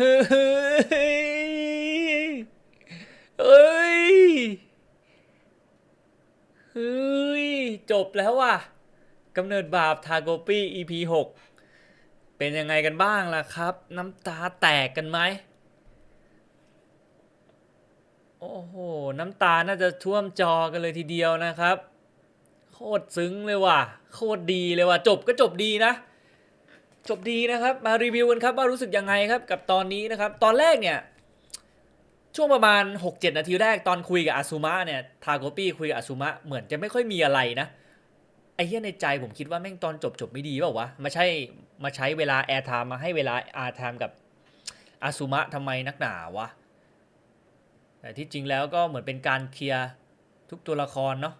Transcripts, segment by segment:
เฮ้ยเฮ้ยเฮ้ย จบแล้วว่ะกำเนิดบาปทาโกปี้ EP 6 เป็นยังไงกันบ้างล่ะครับ น้ำตาแตกกันไหม โอ้โห น้ำตาน่าจะท่วมจอกันเลยทีเดียวนะครับ โคตรซึ้งเลยว่ะ โคตรดีเลยว่ะ จบก็จบดีนะ จบดีนะครับ มารีวิวกันครับว่ารู้สึกยังไงครับกับตอนนี้นะครับ ตอนแรกเนี่ยช่วงประมาณ 6-7 นาทีแรกตอนคุยกับอาซูมะเนี่ยทาโกปี้คุยกับอาซูมะเหมือนจะไม่ค่อยมีอะไรนะไอ้เหี้ยในใจผมคิดว่าแม่งตอนจบจบไม่ดีเปล่าวะมาใช่มาใช้เวลาแอร์ไทม์มาให้เวลาอาร์ไทม์กับอาซูมะทำไมนักหนาวะแต่ที่จริงแล้วก็เหมือนเป็นการเคลียร์ทุกตัวละครเนาะ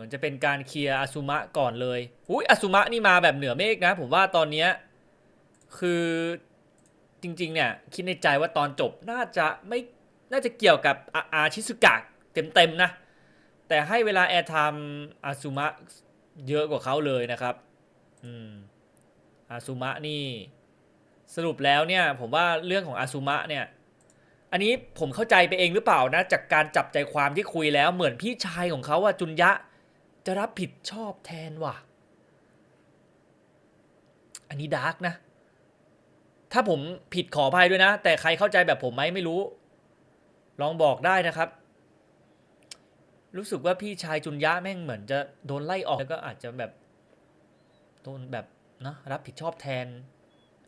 มือนจะเป็นการเคลียร์อาซูมะก่อนเลยอุ้ยอาซูมะนี่มาแบบเหนือเมฆนะ ผมว่าตอนเนี้ยคือจริง ๆ เนี่ยคิดในใจว่าตอนจบน่าจะไม่น่าจะเกี่ยวกับอาอาชิสุกะเต็มๆนะ แต่ให้เวลาแอร์ไทม์อาซูมะเยอะกว่าเขาเลยนะครับอืมอาซูมะนี่สรุปแล้วเนี่ยผมว่าเรื่องของอาซูมะเนี่ย อันนี้ผมเข้าใจไปเองหรือเปล่านะ จากการจับใจความที่คุยแล้วเหมือนพี่ชายของเขาอะจุนยะ จะรับผิดชอบแทนว่ะ อันนี้ดาร์กนะ ถ้าผมผิดขออภัยด้วยนะ แต่ใครเข้าใจแบบผมไหมไม่รู้ ลองบอกได้นะครับ รู้สึกว่าพี่ชายจุนยะแม่งเหมือนจะโดนไล่ออกแล้วก็อาจจะแบบโดนแบบนะรับผิดชอบแทน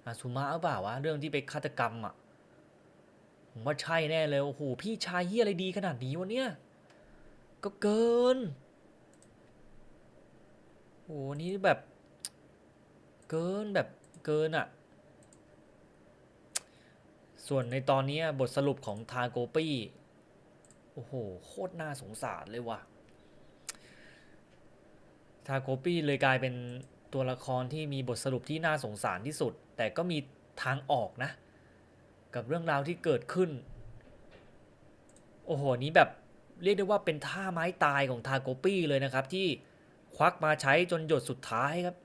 อาซูมะหรือเปล่าวะเรื่องที่ไปฆาตกรรมอะผมว่าใช่แน่เลยโอ้โหพี่ชายเฮียอะไรดีขนาดนี้วะเนี่ย ก็เกิน โอ้โหนี่แบบ เกินแบบเกินอะ่ะ ส่วนในตอนนี้บทสรุปของทาโกปี้ โอ้โห โคตรน่าสงสารเลยว่ะ ทาโกปี้เลยกลายเป็นตัวละครที่มีบทสรุปที่น่าสงสารที่สุด แต่ก็มีทางออกนะ กับเรื่องราวที่เกิดขึ้น โอ้โห นี้แบบเรียกได้ว่าเป็นท่าไม้ตายของทาโกปี้เลยนะครับที่ ควักมาใช้จนหยดสุดท้ายครับ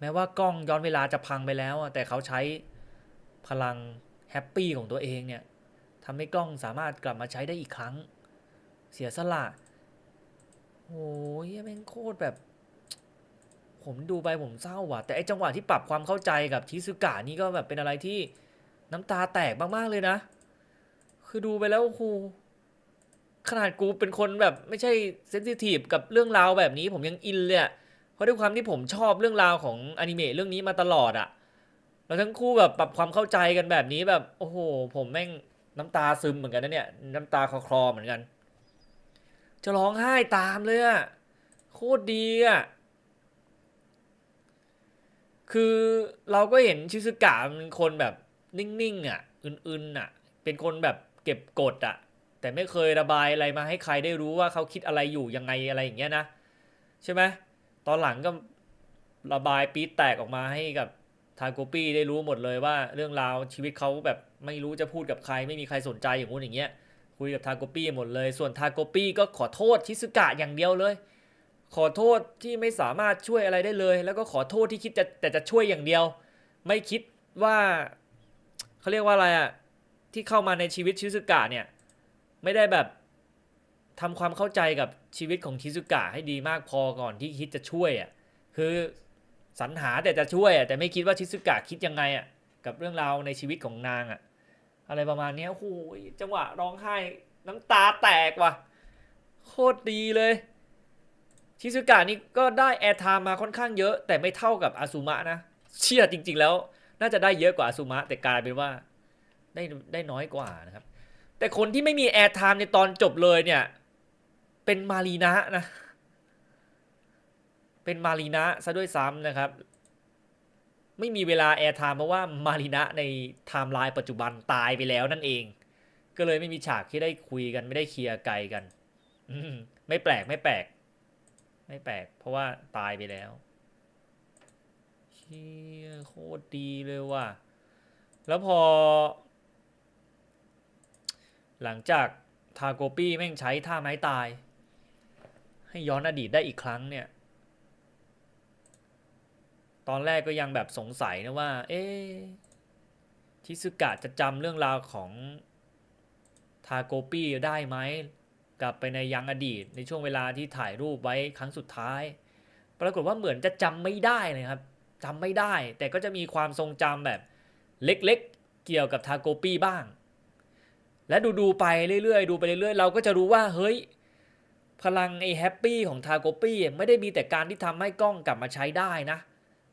แม้ว่ากล้องย้อนเวลาจะพังไปแล้ว แต่เขาใช้พลังแฮปปี้ของตัวเองเนี่ยทำให้กล้องสามารถกลับมาใช้ได้อีกครั้ง เสียสละโอ้ยแม่งโคตรแบบ ผมดูไปผมเศร้าว่ะ แต่ไอจังหวะที่ปรับความเข้าใจกับชิซุกะนี่ก็แบบเป็นอะไรที่น้ำตาแตกมากๆเลยนะ คือดูไปแล้วโอ้โห ขนาดกูเป็นคนแบบไม่ใช่เซนซิทีฟกับเรื่องราวแบบนี้ผมยังอินเลยเพราะด้วยความที่ผมชอบเรื่องราวของอนิเมะเรื่องนี้มาตลอดอะแล้วทั้งคู่แบบปรับความเข้าใจกันแบบนี้แบบโอ้โห ผมแม่งน้ำตาซึมเหมือนกันนะเนี่ย น้ำตาคลอคลอเหมือนกัน จะร้องไห้ตามเลยอะโคตรดีอะคือเราก็เห็นชิซึกะเป็นคนแบบนิ่งๆอะอึนๆอะ เป็นคนแบบเก็บกดอะ แต่ไม่เคยระบายอะไรมาให้ใครได้รู้ว่าเขาคิดอะไรอยู่ยังไงอะไรอย่างเงี้ยนะใช่ไหมตอนหลังก็ระบายปี๊แตกออกมาให้กับทาโกปี้ได้รู้หมดเลยว่าเรื่องราวชีวิตเขาแบบไม่รู้จะพูดกับใคร ไม่มีใครสนใจอย่างงู้นอย่างเงี้ยคุยกับทาโกปี้หมดเลย ส่วนทาโกปี้ก็ขอโทษชิซึกะอย่างเดียวเลย ขอโทษที่ไม่สามารถช่วยอะไรได้เลย แล้วก็ขอโทษที่คิดจะแต่จะช่วยอย่างเดียว ไม่คิดว่าเขาเรียกว่าอะไรอะที่เข้ามาในชีวิตชิซุกะเนี่ย ไม่ได้แบบทำความเข้าใจกับชีวิตของชิซุกะให้ดีมากพอก่อนที่คิดจะช่วยอะคือสรรหาแต่จะช่วยอะแต่ไม่คิดว่าชิซุกะคิดยังไงอะกับเรื่องราวในชีวิตของนางอะอะไรประมาณนี้โอ้โหจังหวะร้องไห้น้ำตาแตกว่ะโคตรดีเลยชิซุกะนี่ก็ได้แอร์ไทม์มาค่อนข้างเยอะ แต่ไม่เท่ากับอาซูมะนะ เชื่อจริง ๆ แล้ว น่าจะได้เยอะกว่าอาซูมะแต่กลายเป็นว่า ได้ได้น้อยกว่านะครับ แต่คนที่ไม่มีแอร์ไทม์ในตอนจบเลยเนี่ย เป็นมารีนะนะ เป็นมารีนะซะด้วยซ้ำนะครับ ไม่มีเวลาแอร์ไทม์เพราะว่ามารีนะในไทม์ไลน์ปัจจุบันตายไปแล้วนั่นเอง ก็เลยไม่มีฉากที่ได้คุยกันไม่ได้เคลียร์ไกลกันมไม่แปลกไม่แปลก ไม่แปลก เพราะว่าตายไปแล้วเชี่ยโคตรดีเลยว่ะ แล้วพอ หลังจากทาโกปี้แม่งใช้ท่าไม้ตาย ให้ย้อนอดีตได้อีกครั้งเนี่ย ตอนแรกก็ยังแบบสงสัยนะว่า เอ๊ชิซึกะจะจำเรื่องราวของทาโกปี้ได้ไหมกลับไปในยังอดีตในช่วงเวลาที่ถ่ายรูปไว้ครั้งสุดท้าย ปรากฏว่าเหมือนจะจำไม่ได้เลยครับจำไม่ได้ แต่ก็จะมีความทรงจำแบบเล็กๆเกี่ยวกับทาโกปี้บ้าง และดูดูๆไปเรื่อยๆ ดูไปเรื่อยๆ เราก็จะรู้ว่าเฮ้ย พลังไอ้แฮปปี้ของทาโกปี้ไม่ได้มีแต่การที่ทำให้กล้องกลับมาใช้ได้นะ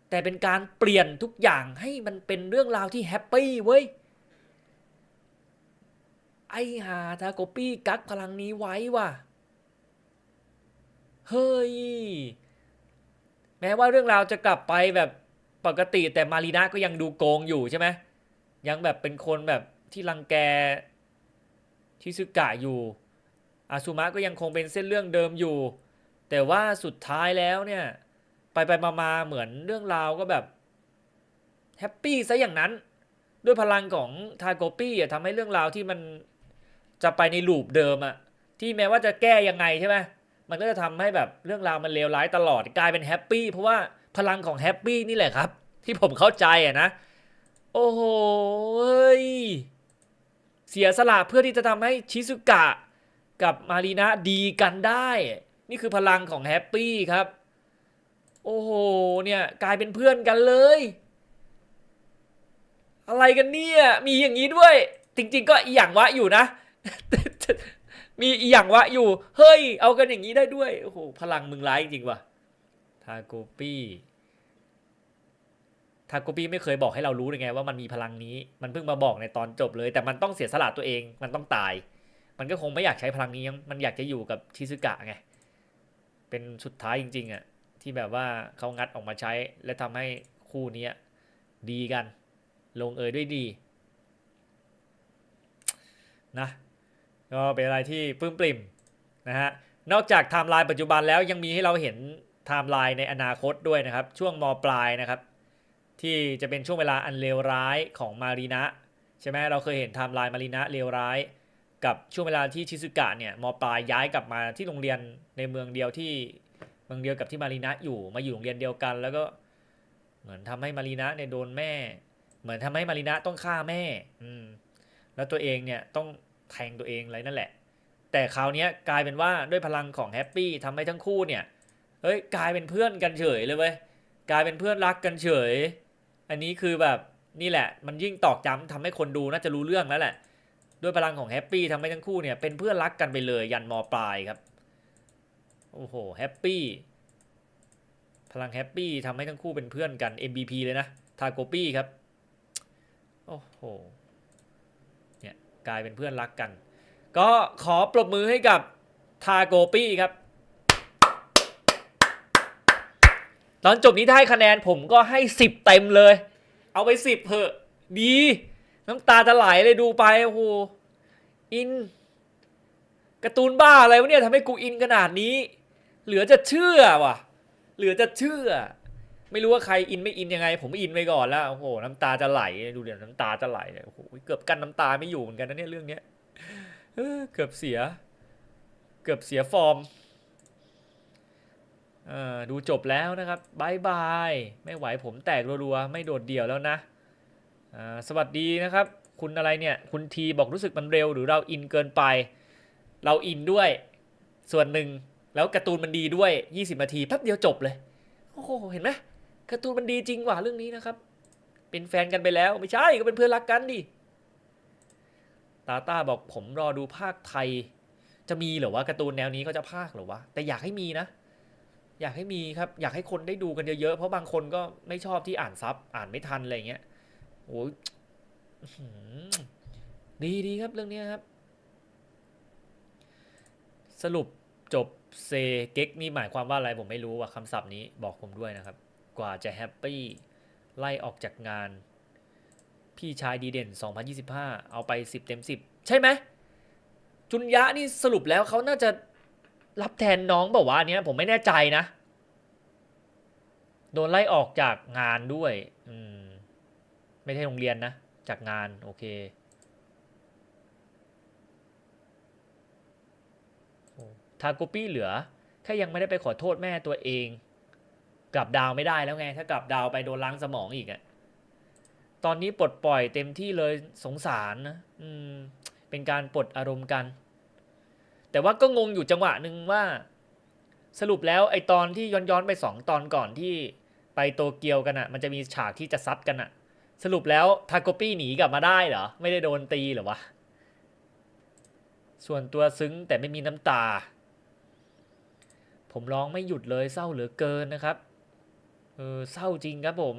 แต่เป็นการเปลี่ยนทุกอย่างให้มันเป็นเรื่องราวที่แฮปปี้เว้ยไอ้หาทาโกปี้กักพลังนี้ไว้ว่ะ เฮ้ย แม้ว่าเรื่องราวจะกลับไปแบบปกติแต่มารีนาก็ยังดูโกงอยู่ใช่ไหมยังแบบเป็นคนแบบที่รังแก ชิซึกะอยู่อาซุมะก็ยังคงเป็นเส้นเรื่องเดิมอยู่ แต่ว่าสุดท้ายแล้วเนี่ย ไปไปมามาเหมือนเรื่องราวก็แบบแฮปปี้ซะอย่างนั้น ด้วยพลังของทาโกปี้อะทำให้เรื่องราวที่มันจะไปในลูปเดิมอะที่แม้ว่าจะแก้ยังไงใช่ไหมมันก็จะทำให้แบบเรื่องราวมันเลวร้ายตลอดกลายเป็นแฮปปี้เพราะว่าพลังของแฮปปี้นี่แหละครับ ที่ผมเข้าใจอะนะ โอ้โหเฮ้ย เสียสละเพื่อที่จะทำให้ชิซุกะกับมารีนะดีกันได้ นี่คือพลังของแฮปปี้ครับ โอ้โห เนี่ย กลายเป็นเพื่อนกันเลย อะไรกันเนี่ย มีอย่างนี้ด้วย จริง ๆ ก็อีหยังวะอยู่นะ มีอีหยังวะอยู่ เฮ้ย เอากันอย่างนี้ได้ด้วย โอ้โห พลังมึงร้ายจริงว่ะ ทาโกปี้ ทาโกปี้ไม่เคยบอกให้เรารู้เลยไงว่ามันมีพลังนี้ มันเพิ่งมาบอกในตอนจบเลย แต่มันต้องเสียสละตัวเอง มันต้องตาย มันก็คงไม่อยากใช้พลังนี้ยังมันอยากจะอยู่กับชิซึกะไง เป็นสุดท้ายจริง ๆอะที่แบบว่าเขางัดออกมาใช้ และทำให้คู่นี้ดีกัน ลงเอยด้วยดีนะก็เป็นอะไรที่ปลื้มปริ่มนะฮะนอกจากไทม์ไลน์ปัจจุบันแล้วยังมีให้เราเห็นไทม์ไลน์ในอนาคตด้วยนะครับ ช่วงมปลายนะครับ ที่จะเป็นช่วงเวลาอันเลวร้ายของมารีนะใช่ไหมเราเคยเห็นไทม์ไลน์มารีนะเลวร้าย กับช่วงเวลาที่ชิซึกะเนี่ยมปลายย้ายกลับมาที่โรงเรียนในเมืองเดียวที่เมืองเดียวกับที่มารีนะอยู่มาอยู่โรงเรียนเดียวกัน แล้วก็เหมือนทำให้มารีนะเนี่ยโดนแม่ เหมือนทำให้มารีนะต้องฆ่าแม่ อืมแล้วตัวเองเนี่ยต้องแทงตัวเองอะไรนั่นแหละ แต่คราวนี้กลายเป็นว่าด้วยพลังของแฮปปี้ทำให้ทั้งคู่เนี่ยเฮ้ยกลายเป็นเพื่อนกันเฉยเลยเว้ยกลายเป็นเพื่อนรักกันเฉย อันนี้คือแบบนี่แหละ มันยิ่งตอกย้ำทำให้คนดูน่าจะรู้เรื่องแล้วแหละ ด้วยพลังของแฮปปี้ทำให้ทั้งคู่เนี่ยเป็นเพื่อนรักกันไปเลยยันมปลายครับโอ้โหแฮปปี้พลังแฮปปี้ทำให้ทั้งคู่เป็นเพื่อนกัน MVP เลยนะทาโกปี้ครับโอ้โหเนี่ยกลายเป็นเพื่อนรักกัน ก็ขอปรบมือให้กับทาโกปี้ครับ ตอนจบนี้ถ้าให้คะแนนผมก็ให้สิบเต็มเลย เอาไปสิบเถอะดี น้ำตาจะไหลเลยดูไปโอ้โหอินการ์ตูนบ้าอะไรวะเนี่ยทำให้กูอินขนาดนี้ เหลือจะเชื่อว่ะ เหลือจะเชื่อ ไม่รู้ว่าใครอินไม่อินยังไง ผมอินไปก่อนแล้วโอ้โหน้ำตาจะไหลดูเดี๋ยวน้ำตาจะไหลเลยโอ้โหเกือบกันน้ำตาไม่อยู่เหมือนกันนะเนี่ยเรื่องเนี้ยเกือบเสีย เกือบเสียฟอร์ม เออดูจบแล้วนะครับบายบาย ไม่ไหวผมแตกรัวๆ ไม่โดดเดี่ยวแล้วนะสวัสดีนะครับ คุณอะไรเนี่ย คุณทีบอกรู้สึกมันเร็วหรือเราอินเกินไป เราอินด้วย ส่วนหนึ่งแล้วการ์ตูนมันดีด้วย 20 นาทีแป๊บเดียวจบเลย โอ้โห เห็นไหมการ์ตูนมันดีจริงว่ะเรื่องนี้นะครับ เป็นแฟนกันไปแล้วไม่ใช่ก็เป็นเพื่อนรักกันดิตาต้าบอกผมรอดูภาคไทย จะมีเหรือว่าการ์ตูนแนวนี้เขาจะภาคเหรือวะแต่อยากให้มีนะ อยากให้มีครับ อยากให้คนได้ดูกันเยอะๆ เพราะบางคนก็ไม่ชอบที่อ่านซับอ่านไม่ทันอะไรเงี้ยโอ้ยดีดีครับเรื่องนี้ครับ สรุปจบเซเก็กนี่หมายความว่าอะไรผมไม่รู้ว่าคำศัพท์นี้บอกผมด้วยนะครับ กว่าจะแฮปปี้ไล่ออกจากงาน พี่ชายดีเด่น 2025 เอาไป 10 เต็ม 10 ใช่ไหมจุนยะนี่สรุปแล้วเขาน่าจะ รับแทนน้องบอกว่าเนี้ยผมไม่แน่ใจนะ โดนไล่ออกจากงานด้วย อืม ไม่ใช่โรงเรียนนะ จากงานโอเค ทาโกปี้เหลือ แค่ยังไม่ได้ไปขอโทษแม่ตัวเอง กลับดาวไม่ได้แล้วไง ถ้ากลับดาวไปโดนล้างสมองอีกอะตอนนี้ปลดปล่อยเต็มที่เลยสงสารนะ อืม เป็นการปลดอารมณ์กัน แต่ว่าก็งงอยู่จังหวะหนึ่งว่า สรุปแล้วไอตอนที่ย้อนย้อนไปสองตอนก่อนที่ไปโตเกียวกันอะมันจะมีฉากที่จะซัดกันอะสรุปแล้วทาโกปี้หนีกลับมาได้เหรอ ไม่ได้โดนตีเหรอวะ ส่วนตัวซึ้งแต่ไม่มีน้ำตา ผมร้องไม่หยุดเลยเศร้าเหลือเกินนะครับ เออเศร้าจริงครับผม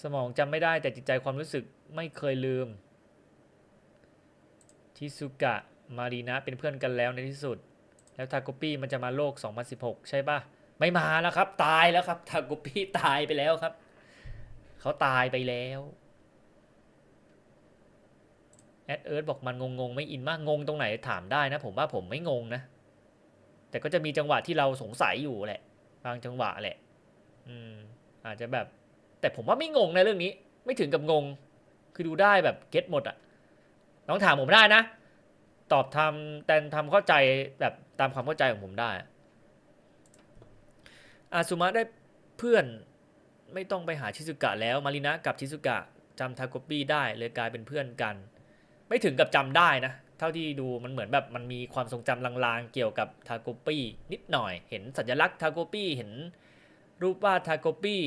สมองจำไม่ได้แต่จิตใจความรู้สึกไม่เคยลืม ทิสุกะมารีนะเป็นเพื่อนกันแล้วในที่สุด แล้วทาโกปี้มันจะมาโลก 2016 ใช่ปะไม่มาแล้วครับ ตายแล้วครับทาโกปี้ตายไปแล้วครับ เขาตายไปแล้วแอดเอิร์ธบอกมันงงๆไม่อินมากงงตรงไหนถามได้นะ ผมว่าผมไม่งงนะ แต่ก็จะมีจังหวะที่เราสงสัยอยู่แหละ บางจังหวะแหละ อืม อาจจะแบบ แต่ผมว่าไม่งงในเรื่องนี้ ไม่ถึงกับงง คือดูได้แบบเก็ตหมดอะ น้องถามผมได้นะ ตอบทำแต่ทำเข้าใจแบบตามความเข้าใจของผมได้ อาซุมะได้เพื่อนไม่ต้องไปหาชิซุกะแล้วมารินะกับชิซุกะจำทาโกปี้ได้เลยกลายเป็นเพื่อนกัน ไม่ถึงกับจำได้นะ เท่าที่ดูมันเหมือนแบบมันมีความทรงจำลางๆเกี่ยวกับทาโกปี้นิดหน่อย เห็นสัญลักษณ์ทาโกปี้เห็นรูปวาดทาโกปี้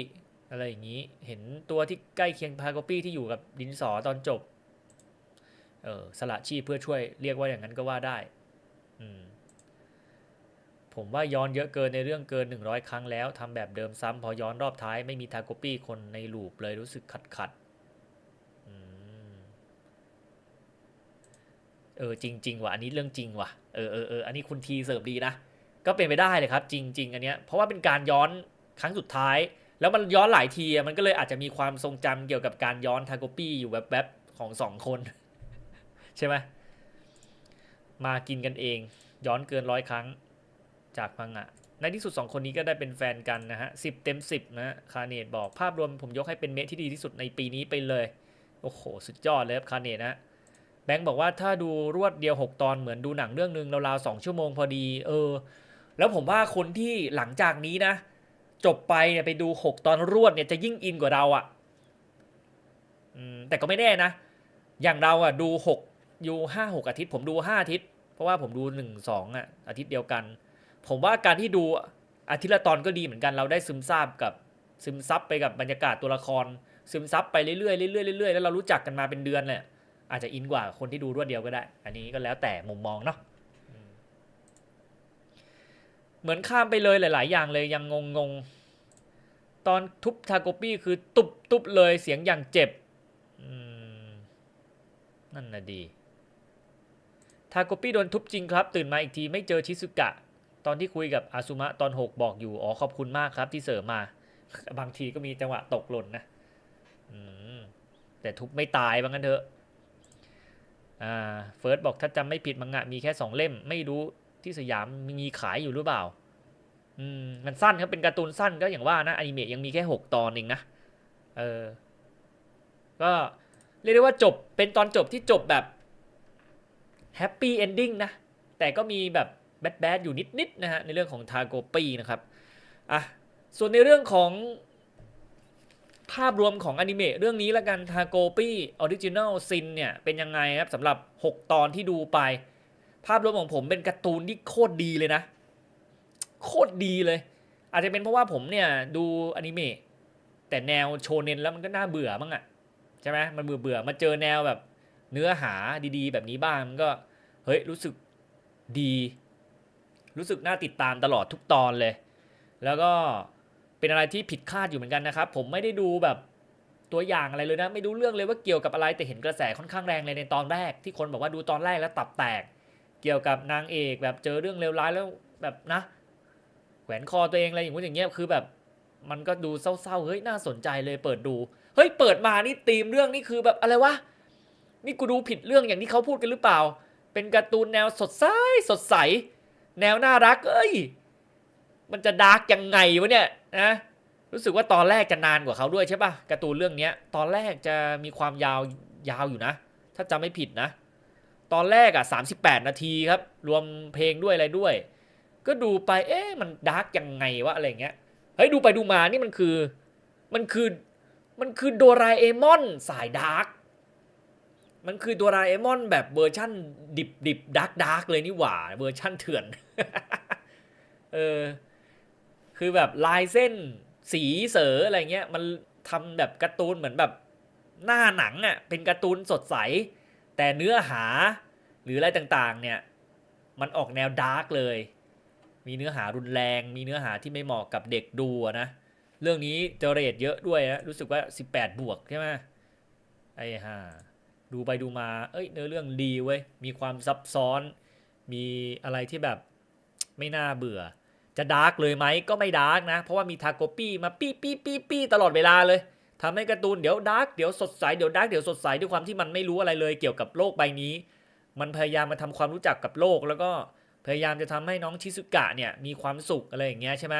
อะไรอย่างนี้ เห็นตัวที่ใกล้เคียงทาโกปี้ที่อยู่กับดินสอตอนจบ เออสละชีพเพื่อช่วยเรียกว่าอย่างนั้นก็ว่าได้อืมผมว่าย้อนเยอะเกินในเรื่องเกิน 100 ครั้งแล้วทำแบบเดิมซ้ำพอย้อนรอบท้ายไม่มีทาโกปี้คนในลูปเลยรู้สึกขัดขัดๆอืมเออจริงๆว่ะอันนี้เรื่องจริงว่ะเออเออเอออันนี้คุณทีเสิร์ฟดีนะ ก็เป็นไปได้เลยครับ จริงๆอันเนี้ยเพราะว่าเป็นการย้อนครั้งสุดท้าย แล้วมันย้อนหลายทีมันก็เลยอาจจะมีความทรงจำเกี่ยวกับการย้อนทาโกปี้อยู่แบบแบบๆของสองคน ใช่ไหมมากินกันเอง ย้อนเกินร้อยครั้งจากพังอะในที่สุดสองคนนี้ก็ได้เป็นแฟนกันนะฮะสิบเต็มสิบนะฮะคาเนตบอกภาพรวมผมยกให้เป็นเมทที่ดีที่สุดในปีนี้ไปเลย โอ้โห สุดยอดเลยครับคาเนตนะ แบงค์บอกว่าถ้าดูรวดเดียว 6 ตอนเหมือนดูหนังเรื่องหนึ่งราวๆสองชั่วโมงพอดี เออ แล้วผมว่าคนที่หลังจากนี้นะ จบไปเนี่ยไปดู 6 ตอนรวดเนี่ยจะยิ่งอินกว่าเราอะ่ะแต่ก็ไม่แน่นะ อย่างเราอะ่ะดู 6 อยู่ห้าหกอาทิตย์ผมดูห้าอาทิตย์ เพราะว่าผมดูหนึ่งสองอะอาทิตย์เดียวกัน ผมว่าการที่ดูอาทิตย์ละตอนก็ดีเหมือนกันเราได้ซึมซาบกับซึมซับไปกับบรรยากาศตัวละคร ซึมซับไปเรื่อยๆเรื่อยๆเรื่อยๆแล้วเรารู้จักกันมาเป็นเดือนเลยอาจจะอินกว่าคนที่ดูรวดเดียวก็ได้ อันนี้ก็แล้วแต่มุมมองเนาะเหมือนข้ามไปเลยหลาย ๆ อย่างเลยยังงงๆ ตอนทุบทาโกปี้คือตุบตุบเลยเสียงอย่างเจ็บนั่นน่ะดี ทาโกปี้โดนทุบจริงครับ ตื่นมาอีกทีไม่เจอชิซุกะ ตอนที่คุยกับอาซุมะตอน 6 บอกอยู่ อ๋อขอบคุณมากครับที่เสริมมา บางทีก็มีจังหวะตกหล่นนะแต่ทุบไม่ตายบางกันเถอะเฟิร์สบอกถ้าจำไม่ผิดมังงะมีแค่สองเล่ม ไม่รู้ที่สยามมีขายอยู่หรือเปล่า อืมมันสั้นครับเป็นการ์ตูนสั้นก็อย่างว่านะอนิเมะยังมีแค่ 6 ตอนเองนะเออก็เรียกได้ว่าจบเป็นตอนจบที่จบแบบ แฮปปี้เอนดิ้งนะ แต่ก็มีแบบแบดแบดอยู่นิดๆนะฮะในเรื่องของทาโกปีนะครับอะส่วนในเรื่องของภาพรวมของอนิเมะเรื่องนี้ละกันทาโกปีออริจินัลซินเนี่ยเป็นยังไงครับสำหรับ 6 ตอนที่ดูไป ภาพรวมของผมเป็นการ์ตูนที่โคตรดีเลยนะ โคตรดีเลย อาจจะเป็นเพราะว่าผมเนี่ยดูอนิเมะแต่แนวโชเน็นแล้วมันก็น่าเบื่อมั้งอะใช่ไหมมันเบื่อเบื่อมาเจอแนวแบบเนื้อหาดีๆ แบบนี้บ้างมันก็ เฮ้ยรู้สึกดี รู้สึกน่าติดตามตลอดทุกตอนเลย แล้วก็เป็นอะไรที่ผิดคาดอยู่เหมือนกันนะครับ ผมไม่ได้ดูแบบตัวอย่างอะไรเลยนะ ไม่รู้เรื่องเลยว่าเกี่ยวกับอะไรแต่เห็นกระแสค่อนข้างแรงเลยในตอนแรก ที่คนบอกว่าดูตอนแรกแล้วตับแตก เกี่ยวกับนางเอกแบบเจอเรื่องเลวร้ายแล้วแบบนะแขวนคอตัวเองอะไรอย่างงู้อย่างเงี้ยคือแบบมันก็ดูเศร้าๆ เฮ้ยน่าสนใจเลยเปิดดู เฮ้ยเปิดมานี่ธีมเรื่องนี่คือแบบอะไรวะ นี่กูดูผิดเรื่องอย่างที่เขาพูดกันหรือเปล่า เป็นการ์ตูนแนวสดใสสดใส แนวน่ารักเอ้ย มันจะดาร์กยังไงวะเนี่ยนะรู้สึกว่าตอนแรกจะนานกว่าเขาด้วยใช่ปะการ์ตูนเรื่องนี้ตอนแรกจะมีความยาวยาวอยู่นะ ถ้าจำไม่ผิดนะ ตอนแรกอะ 38 นาทีครับ รวมเพลงด้วยอะไรด้วย ก็ดูไปเอ๊ะมันดาร์กยังไงวะอะไรเงี้ยเฮ้ยดูไปดูมานี่มันคือมันคือมันคือโดราเอมอนสายดาร์ก มันคือโดราเอมอนแบบเวอร์ชั่นดิบดิบดาร์กดาร์กเลยนี่หว่า เวอร์ชั่นเถื่อน เออ คือแบบลายเส้นสีเสืออะไรเงี้ย มันทำแบบการ์ตูนเหมือนแบบหน้าหนังอะ่ะ เป็นการ์ตูนสดใส แต่เนื้อหาหรืออะไรต่างๆ เนี่ย มันออกแนวดาร์กเลย มีเนื้อหารุนแรง มีเนื้อหาที่ไม่เหมาะกับเด็กดูนะ เรื่องนี้เจเรตเยอะด้วยนะ รู้สึกว่า 18 บวกใช่ไหมไอ้ห่า ดูไปดูมา เอ้ยเนื้อเรื่องดีเว้ย มีความซับซ้อน มีอะไรที่แบบไม่น่าเบื่อ จะดาร์กเลยไหมก็ไม่ดาร์กนะ เพราะว่ามีทาโกปี้มาปี้ปี้ปี้ปี้ตลอดเวลาเลยทำให้การ์ตูนเดี๋ยวดาร์กเดี๋ยวสดใสเดี๋ยวดาร์กเดี๋ยวสดใสด้วยความที่มันไม่รู้อะไรเลยเกี่ยวกับโลกใบนี้ มันพยายามมาทำความรู้จักกับโลก แล้วก็พยายามจะทำให้น้องชิซุกะเนี่ยมีความสุขอะไรอย่างเงี้ยใช่ไหม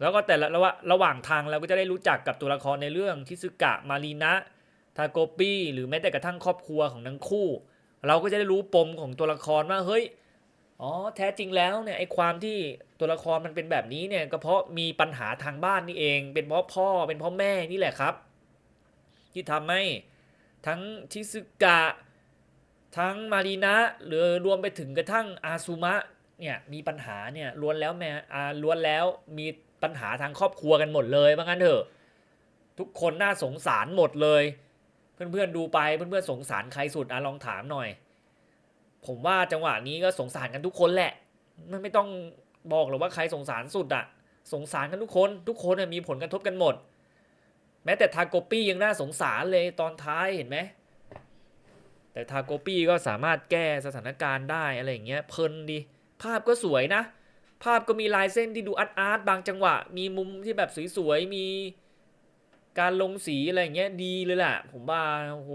แล้วก็แต่ละระหว่างระหว่างทางเราก็จะได้รู้จักกับตัวละครในเรื่องชิซุกะมารีนะ ทาโกปี้หรือแม้แต่กระทั่งครอบครัวของทั้งคู่ เราก็จะได้รู้ปมของตัวละครว่าเฮ้ยอ๋อแท้จริงแล้วเนี่ยไอ้ความที่ตัวละครมันเป็นแบบนี้เนี่ยก็เพราะมีปัญหาทางบ้านนี่เอง เป็นเพราะพ่อเป็นเพราะแม่นี่แหละครับ ที่ทำให้ทั้งชิซึกะทั้งมารีนะหรือรวมไปถึงกระทั่งอาซุมะเนี่ยมีปัญหาเนี่ยล้วนแล้วแม่อาล้วนแล้วมีปัญหาทางครอบครัวกันหมดเลยว่างั้นเถอะ ทุกคนน่าสงสารหมดเลย เพื่อนๆดูไปเพื่อนๆสงสารใครสุดอะลองถามหน่อย ผมว่าจังหวะนี้ก็สงสารกันทุกคนแหละ มันไม่ต้องบอกหรอกว่าใครสงสารสุดอะสงสารกันทุกคนทุกคนมีผลกระทบกันหมด แม้แต่ทาโกปี้ยังน่าสงสารเลยตอนท้ายเห็นไหมแต่ทาโกปี้ก็สามารถแก้สถานการณ์ได้อะไรอย่างเงี้ยเพลินดี ภาพก็สวยนะ ภาพก็มีลายเส้นที่ดูอาร์ตอาร์ตบางจังหวะ มีมุมที่แบบสวยๆมี การลงสีอะไรเงี้ยดีเลยแหละผมว่าโอ้โห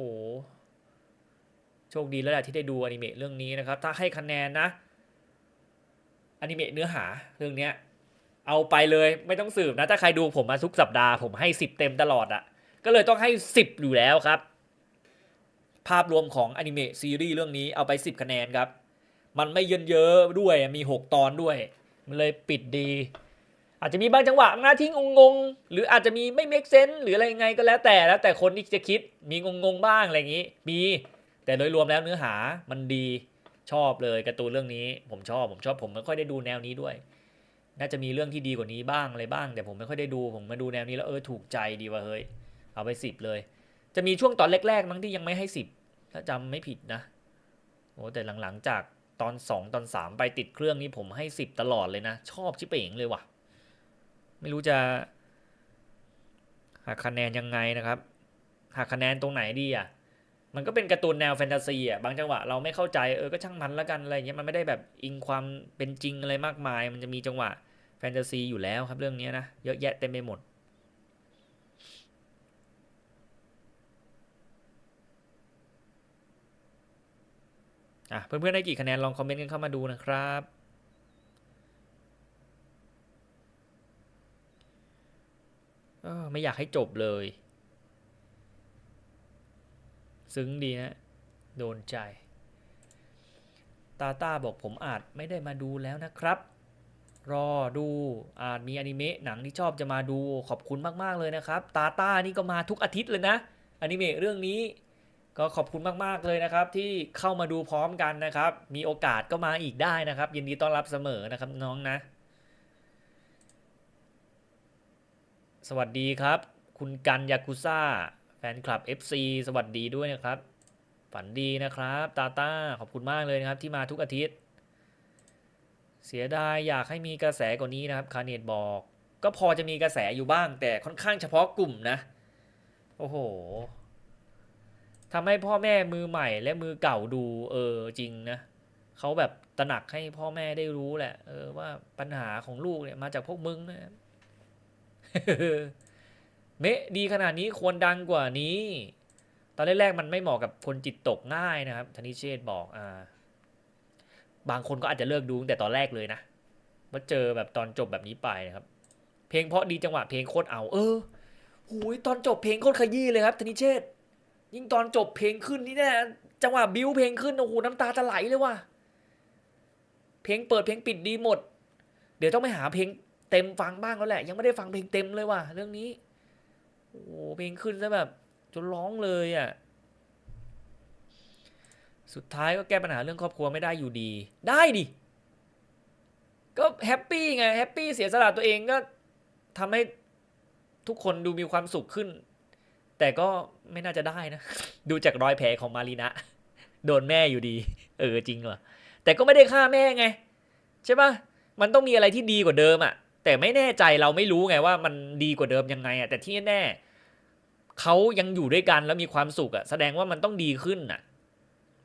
โชคดีแล้วแหละที่ได้ดูอนิเมะเรื่องนี้นะครับ ถ้าให้คะแนนนะอนิเมะเนื้อหาเรื่องเนี้ยเอาไปเลยไม่ต้องสืบนะ ถ้าใครดูผมมาทุกสัปดาห์ผมให้สิบเต็มตลอดอะ่ะ ก็เลยต้องให้สิบอยู่แล้วครับ ภาพรวมของอนิเมะซีรีส์เรื่องนี้เอาไปสิบคะแนนครับ มันไม่เยินเยอะด้วยมีหกตอนด้วย มันเลยปิดดี อาจจะมีบางจังหวะนะที่งงๆ หรืออาจจะมีไม่ make sense หรืออะไรยังไงก็แล้วแต่แล้วแต่คนที่จะคิดมีงงๆบ้างอะไรอย่างนี้มีแต่โดยรวมแล้วเนื้อหามันดีชอบเลยการ์ตูนเรื่องนี้ ผมชอบผมชอบผมไม่ค่อยได้ดูแนวนี้ด้วย น่าจะมีเรื่องที่ดีกว่านี้บ้างอะไรบ้าง แต่ผมไม่ค่อยได้ดูผมมาดูแนวนี้แล้วเออถูกใจดีว่ะเฮ้ยเอาไปสิบเลย จะมีช่วงตอนแรกๆมั้งที่ยังไม่ให้สิบถ้าจำไม่ผิดนะโอ้แต่หลังๆจากตอนสองตอนสามไปติดเครื่องนี้ผมให้สิบตลอดเลยนะ ชอบชิเป๋งเลยว่ะ ไม่รู้จะหักคะแนนยังไงนะครับหักคะแนนตรงไหนดีอะมันก็เป็นการ์ตูนแนวแฟนตาซีอะบางจังหวะเราไม่เข้าใจเออก็ช่างมันแล้วกันอะไรเงี้ยมันไม่ได้แบบอิงความเป็นจริงอะไรมากมาย มันจะมีจังหวะแฟนตาซีอยู่แล้วครับเรื่องนี้นะเยอะแยะเต็มไปหมดอะเพื่อนๆได้กี่คะแนนลองคอมเมนต์กันเข้ามาดูนะครับ เออไม่อยากให้จบเลย ซึ้งดีนะโดนใจ ตาตาบอกผมอาจไม่ได้มาดูแล้วนะครับ รอดูอาจมีอนิเมะหนังที่ชอบจะมาดูขอบคุณมาก ๆ เลยนะครับ ตาตานี่ก็มาทุกอาทิตย์เลยนะอนิเมะเรื่องนี้ก็ขอบคุณมาก ๆ เลยนะครับ ที่เข้ามาดูพร้อมกันนะครับ มีโอกาสก็มาอีกได้นะครับ ยินดีต้อนรับเสมอนะครับน้องนะ สวัสดีครับ คุณกันยากุซ่า แฟนคลับ FC สวัสดีด้วยนะครับ ฝันดีนะครับตาตาขอบคุณมากเลยนะครับ ที่มาทุกอาทิตย์ เสียดายอยากให้มีกระแสกว่านี้นะครับ คาเนตบอก ก็พอจะมีกระแสอยู่บ้าง แต่ค่อนข้างเฉพาะกลุ่มนะ โอ้โหทำให้พ่อแม่มือใหม่และมือเก่าดูเออจริงนะเขาแบบตระหนักให้พ่อแม่ได้รู้แหละ เออว่าปัญหาของลูกเนี่ยมาจากพวกมึงนะ เมะดีขนาดนี้ควรดังกว่านี้ ตอนแรกๆมันไม่เหมาะกับคนจิตตกง่ายนะครับธนิเชษฐ์บอกอ่าบางคนก็อาจจะเลิกดูตั้งแต่ตอนแรกเลยนะมาเจอแบบตอนจบแบบนี้ไปนะครับ เพลงเพราะดีจังหวะเพลงโคตรเอา เออหูยตอนจบเพลงโคตรขยี้เลยครับธนิเชษฐ์ยิ่งตอนจบเพลงขึ้นนี่แน่จังหวะบิวเพลงขึ้นโอ้โหน้ำตาจะไหลเลยว่ะเพลงเปิดเพลงปิดดีหมด เดี๋ยวต้องไปหาเพลง เต็มฟังบ้างแล้วแหละ ยังไม่ได้ฟังเพลงเต็มเลยว่ะเรื่องนี้โอ้เพลงขึ้นซะแบบจนร้องเลยอะสุดท้ายก็แก้ปัญหาเรื่องครอบครัวไม่ได้อยู่ดี ได้ดิ ก็แฮปปี้ไงแฮปปี้เสียสละตัวเองก็ทำให้ทุกคนดูมีความสุขขึ้น แต่ก็ไม่น่าจะได้นะ ดูจากรอยแผลของมารีนะ โดนแม่อยู่ดี เออจริงว่ะแต่ก็ไม่ได้ฆ่าแม่ไง ใช่ปะมันต้องมีอะไรที่ดีกว่าเดิมอะ แต่ไม่แน่ใจเราไม่รู้ไงว่ามันดีกว่าเดิมยังไงอะแต่ที่แน่ๆเขายังอยู่ด้วยกันแล้วมีความสุขอะแสดงว่ามันต้องดีขึ้นน่ะ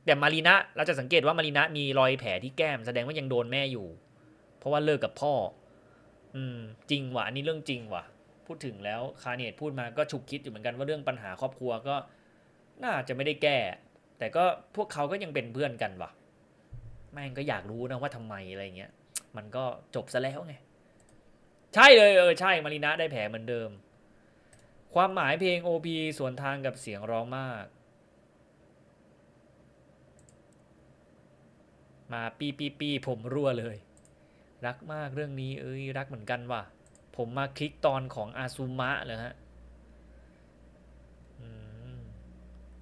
แต่มารีนะเราจะสังเกตว่ามารีนะมีรอยแผลที่แก้ม แสดงว่ายังโดนแม่อยู่ เพราะว่าเลิกกับพ่อ อืม จริงว่ะอันนี้เรื่องจริงว่ะ พูดถึงแล้วคาเนตพูดมาก็ฉุกคิดอยู่เหมือนกันว่าเรื่องปัญหาครอบครัวก็น่าจะไม่ได้แก้ แต่ก็พวกเขาก็ยังเป็นเพื่อนกันว่ะ แม่งก็อยากรู้นะว่าทำไมอะไรเงี้ย มันก็จบซะแล้วไง ใช่เลยเออใช่มารีนะได้แผลเหมือนเดิม ความหมายเพลง OP สวนทางกับเสียงร้องมาก มาปีปีปีผมรั่วเลย รักมากเรื่องนี้เอ้ยรักเหมือนกันว่ะ ผมมาคลิกตอนของอาซูมะเหรอฮะ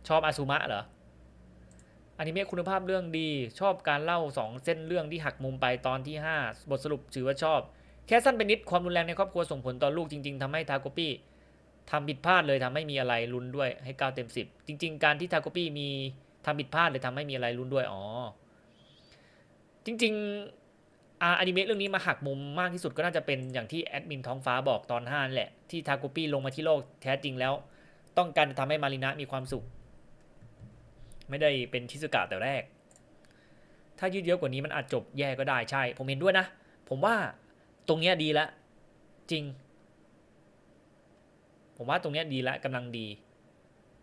ชอบอาซูมะเหรออนิเมะคุณภาพเรื่องดี ชอบการเล่าสองเส้นเรื่องที่หักมุมไปตอนที่ 5 บทสรุปถือว่าชอบ แค่สั้นไปนิดความรุนแรงในครอบครัวส่งผลต่อลูกจริง ๆทำให้ทาโกปี้ทำผิดพลาดเลยทำให้มีอะไรลุ้นด้วยให้9เต็ม10 จริง ๆ การที่ทาโกปี้มีทำผิดพลาดเลยทำให้มีอะไรลุ้นด้วยอ๋อจริงๆอ่าอนิเมะเรื่องนี้มาหักมุมมากที่สุดก็น่าจะเป็นอย่างที่แอดมินท้องฟ้าบอกตอน5นั่นแหละที่ทาโกปี้ลงมาที่โลกแท้จริงแล้ว ต้องการจะทำให้มารินะมีความสุข ไม่ได้เป็นชิซุกะแต่แรก ถ้ายืดเยอะกว่านี้มันอาจจบแย่ก็ได้ใช่ ผมเห็นด้วยนะ ผมว่า ตรงเนี้ยดีแล้วจริง ผมว่าตรงเนี้ยดีแล้วกำลังดี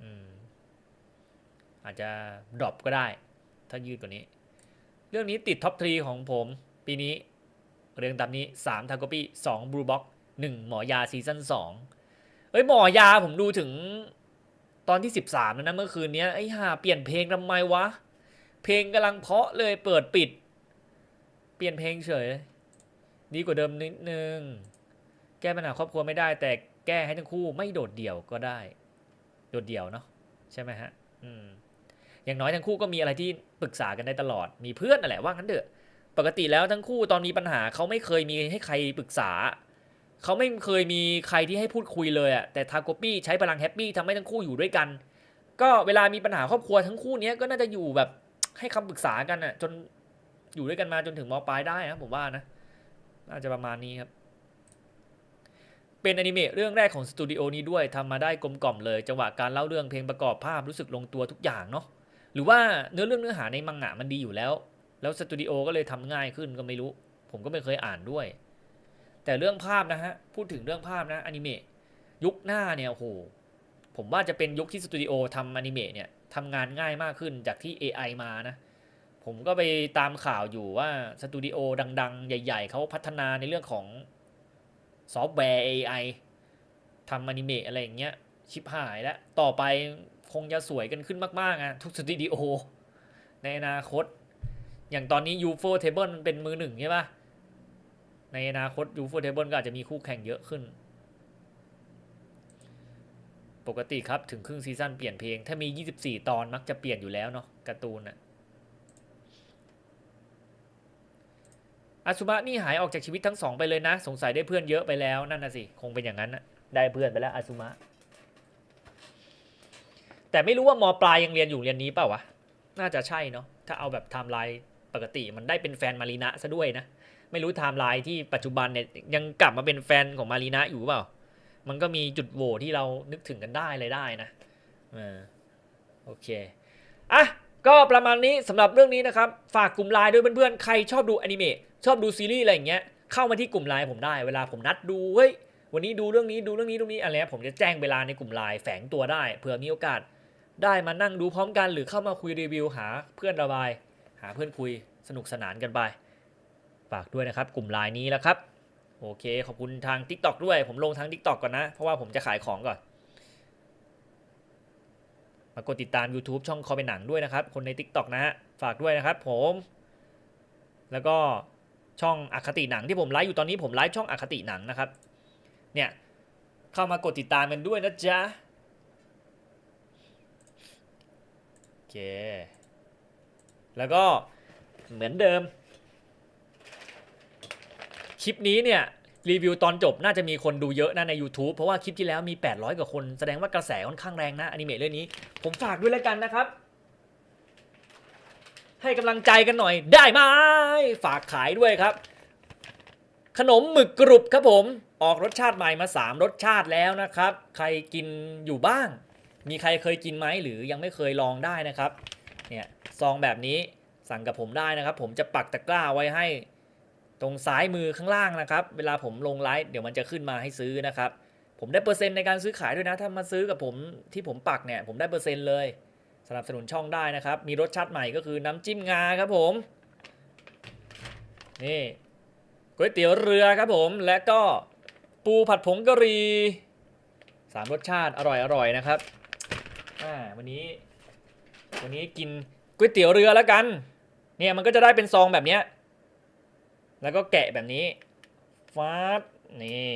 อืมอาจจะดรอปก็ได้ ถ้ายืดกว่านี้ เรื่องนี้ติดท็อปทรีของผมปีนี้ เรียงตามนี้ 3 ทาโกปี้2บลูบ็อก1หมอยาซีซั่น2เอ้ยหมอยาผมดูถึงตอนที่ 13แล้วนะเมื่อคืนนี้ไอ้ห่าเปลี่ยนเพลงทำไมวะ เพลงกำลังเพาะเลยเปิดปิด เปลี่ยนเพลงเฉย ดีกว่าเดิมนิดนึง แก้ปัญหาครอบครัวไม่ได้ แต่แก้ให้ทั้งคู่ไม่โดดเดี่ยวก็ได้ โดดเดี่ยวเนาะใช่ไหมฮะอืมอย่างน้อยทั้งคู่ก็มีอะไรที่ปรึกษากันได้ตลอด มีเพื่อนนั่นแหละว่างั้นเถอะ ปกติแล้วทั้งคู่ตอนมีปัญหาเขาไม่เคยมีให้ใครปรึกษา เขาไม่เคยมีใครที่ให้พูดคุยเลยอะแต่ทาโกปี้ใช้พลังแฮปปี้ทำให้ทั้งคู่อยู่ด้วยกัน ก็เวลามีปัญหาครอบครัวทั้งคู่เนี้ยก็น่าจะอยู่แบบให้คำปรึกษากันอะจนอยู่ด้วยกันมาจนถึงมปลายได้นะผมว่านะ น่าจะประมาณนี้ครับ เป็นอนิเมะเรื่องแรกของสตูดิโอนี้ด้วยทำมาได้กลมกล่อมเลย จังหวะการเล่าเรื่องเพลงประกอบภาพรู้สึกลงตัวทุกอย่างเนาะหรือว่าเนื้อเรื่องเนื้อหาในมังงะมันดีอยู่แล้ว แล้วสตูดิโอก็เลยทำง่ายขึ้นก็ไม่รู้ ผมก็ไม่เคยอ่านด้วย แต่เรื่องภาพนะฮะพูดถึงเรื่องภาพนะอนิเมะยุคหน้าเนี่ยโหผมว่าจะเป็นยุคที่สตูดิโอทำอนิเมะเนี่ยทำงานง่ายมากขึ้นจากที่ AI มานะ ผมก็ไปตามข่าวอยู่ว่าสตูดิโอดัง ๆ ใหญ่ ๆ เขาพัฒนาในเรื่องของซอฟต์แวร์ AI ทำอนิเมะอะไรอย่างเงี้ย ชิบหายแล้ว ต่อไปคงจะสวยกันขึ้นมากๆอะทุกสตูดิโอ ในอนาคต อย่างตอนนี้ UFO Table มันเป็นมือหนึ่งใช่ปะในอนาคต UFO Table ก็อาจจะมีคู่แข่งเยอะขึ้น ปกติครับ ถึงครึ่งซีซั่นเปลี่ยนเพลง ถ้ามี 24 ตอนมักจะเปลี่ยนอยู่แล้วเนาะการ์ตูนอะ อาซุมะนี่หายออกจากชีวิตทั้งสองไปเลยนะ สงสัยได้เพื่อนเยอะไปแล้วนั่นนะสิ คงเป็นอย่างนั้นนะได้เพื่อนไปแล้วอาซุมะ แต่ไม่รู้ว่ามปลายยังเรียนอยู่เรียนนี้เปล่าวะ น่าจะใช่เนาะ ถ้าเอาแบบไทม์ไลน์ปกติมันได้เป็นแฟนมารีนะซะด้วยนะ ไม่รู้ไทม์ไลน์ที่ปัจจุบันเนี่ยยังกลับมาเป็นแฟนของมารีนะอยู่เปล่า มันก็มีจุดโหวที่เรานึกถึงกันได้เลยได้นะเออโอเค อะ ก็ประมาณนี้สำหรับเรื่องนี้นะครับ ฝากกลุ่มไลน์ด้วยเพื่อนๆ ใครชอบดูอนิเมะ ชอบดูซีรีส์อะไรอย่างเงี้ยเข้ามาที่กลุ่มไลน์ผมได้เวลาผมนัดดูเฮ้ยวันนี้ดูเรื่องนี้ดูเรื่องนี้ตรงนี้อะไรผมจะแจ้งเวลาในกลุ่มไลน์แฝงตัวได้เผื่อมีโอกาส ได้มานั่งดูพร้อมกันหรือเข้ามาคุยรีวิวหาเพื่อนระบาย หาเพื่อนคุยสนุกสนานกันไปฝากด้วยนะครับ กลุ่มไลน์นี้แล้วครับโอเค ขอบคุณทาง TikTok ด้วย ผมลงทาง TikTok ก่อนนะ เพราะว่าผมจะขายของก่อน มากดติดตาม YouTube ช่องคอเป็นหนังด้วยนะครับ คนใน TikTok นะฮะ ฝากด้วยนะครับผม แล้วก็ ช่องอคติหนังที่ผมไลฟ์อยู่ตอนนี้ผมไลฟ์ช่องอคติหนังนะครับ เนี่ยเข้ามากดติดตามกันด้วยนะจ๊ะโอเค แล้วก็เหมือนเดิม คลิปนี้เนี่ยรีวิวตอนจบน่าจะมีคนดูเยอะนะใน YouTube เพราะว่าคลิปที่แล้วมี 800 กว่าคน แสดงว่ากระแสค่อนข้างแรงนะอนิเมะเรื่องนี้ ผมฝากด้วยแล้วกันนะครับ ให้กำลังใจกันหน่อยได้ไหมฝากขายด้วยครับ ขนมหมึกกรุบครับผม ออกรสชาติใหม่มา 3 รสชาติแล้วนะครับ ใครกินอยู่บ้าง มีใครเคยกินไหมหรือยังไม่เคยลองได้นะครับเนี่ยซองแบบนี้สั่งกับผมได้นะครับ ผมจะปักตะกร้าไว้ให้ ตรงซ้ายมือข้างล่างนะครับ เวลาผมลงไลฟ์เดี๋ยวมันจะขึ้นมาให้ซื้อนะครับ ผมได้เปอร์เซ็นต์ในการซื้อขายด้วยนะ ถ้ามาซื้อกับผมที่ผมปักเนี่ยผมได้เปอร์เซ็นต์เลย สนับสนุนช่องได้นะครับ มีรสชาติใหม่ก็คือน้ำจิ้มงาครับผม นี่ก๋วยเตี๋ยวเรือครับผม และก็ปูผัดผงกะหรี่สามรสชาติอร่อยอร่อยนะครับอ่าวันนี้ วันนี้กินก๋วยเตี๋ยวเรือแล้วกัน เนี่ยมันก็จะได้เป็นซองแบบเนี้ยแล้วก็แกะแบบนี้ฟาบนี่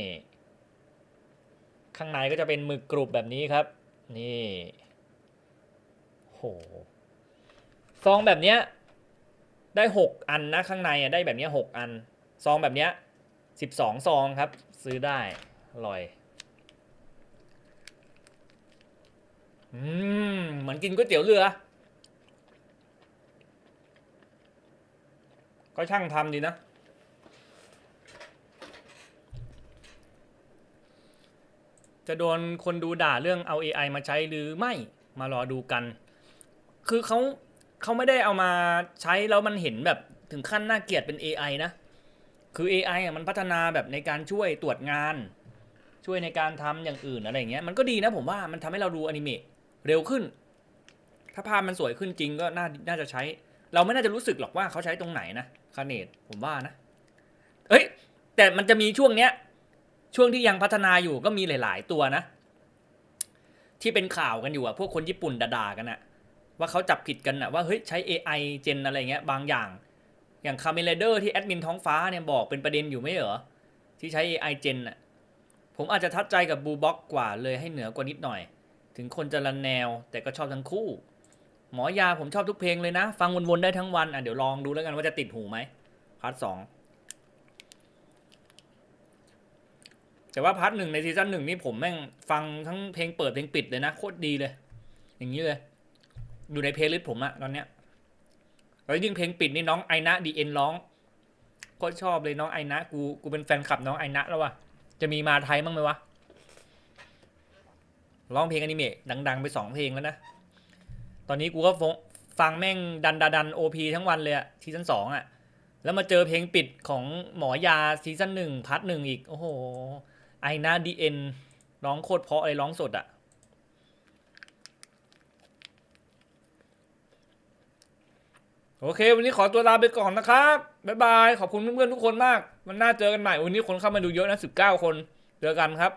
ข้างในก็จะเป็นหมึกกรุบแบบนี้ครับ นี่ ซองแบบเนี้ยได้หกอันนะข้างในอะได้แบบเนี้ยหกอัน ซองแบบเนี้ยสิบสองซองครับ ซื้อได้อร่อย อืม เหมือนกินก๋วยเตี๋ยวเรือ ก็ช่างทำดีนะ จะโดนคนดูด่าเรื่องเอา AI มาใช้หรือไม่มารอดูกัน คือเขาเขาไม่ได้เอามาใช้แล้วมันเห็นแบบถึงขั้นน่าเกลียดเป็น AI นะ คือ AI อะมันพัฒนาแบบในการช่วยตรวจงาน ช่วยในการทำอย่างอื่นอะไรอย่างเงี้ยมันก็ดีนะผมว่ามันทำให้เราดูอนิเมะเร็วขึ้น ถ้าภาพมันสวยขึ้นจริงก็น่าน่าจะใช้ เราไม่น่าจะรู้สึกหรอกว่าเขาใช้ตรงไหนนะคาเนตผมว่านะเอ้ย แต่มันจะมีช่วงเนี้ย ช่วงที่ยังพัฒนาอยู่ก็มีหลาย ๆ ตัวนะ ที่เป็นข่าวกันอยู่อะพวกคนญี่ปุ่นด่าๆกันอะ ว่าเขาจับผิดกันอะว่าเฮ้ยใช้ AI เจนอะไรเงี้ยบางอย่าง อย่างคาเมเลเดอร์ที่แอดมินท้องฟ้าเนี่ยบอกเป็นประเด็นอยู่ไม่เหรอ ที่ใช้ AI เจนอะผมอาจจะทัดใจกับบูบ็อกกว่าเลยให้เหนือกว่านิดหน่อย ถึงคนจะรันแนวแต่ก็ชอบทั้งคู่ หมอยาผมชอบทุกเพลงเลยนะ ฟังวนๆได้ทั้งวันอะเดี๋ยวลองดูแล้วกันว่าจะติดหูไหมพาร์ทสองแต่ว่าพาร์ทหนึ่งในซีซั่นหนึ่งนี่ผมแม่งฟังทั้งเพลงเปิดเพลงปิดเลยนะโคตรดีเลย อย่างนี้เลย อยู่ในเพลย์ลิสต์ผมอะตอนเนี้ยแล้วยิ่งเพลงปิดนี่น้องไอนะดีเอ็นร้องโคตรชอบเลยน้องไอนะกูกูเป็นแฟนคลับน้องไอนะแล้ววะจะมีมาไทยบ้างไหมวะร้องเพลงอนิเมะดัง ๆ ไปสองเพลงแล้วนะ ตอนนี้กูก็ฟังแม่งดันดาดันโอพีทั้งวันเลยอะซีซั่นสองอะแล้วมาเจอเพลงปิดของหมอยาซีซั่นหนึ่งพาร์ทหนึ่งอีก โอ้โหไอนาดีเอ็นร้องโคตรเพราะเลยร้องสดอะ โอเค วันนี้ขอตัวลาไปก่อนนะครับบ๊ายบาย ขอบคุณเพื่อนๆทุกคนมาก มันน่าเจอกันใหม่ วันนี้คนเข้ามาดูเยอะนะ 19 คน เจอกันครับ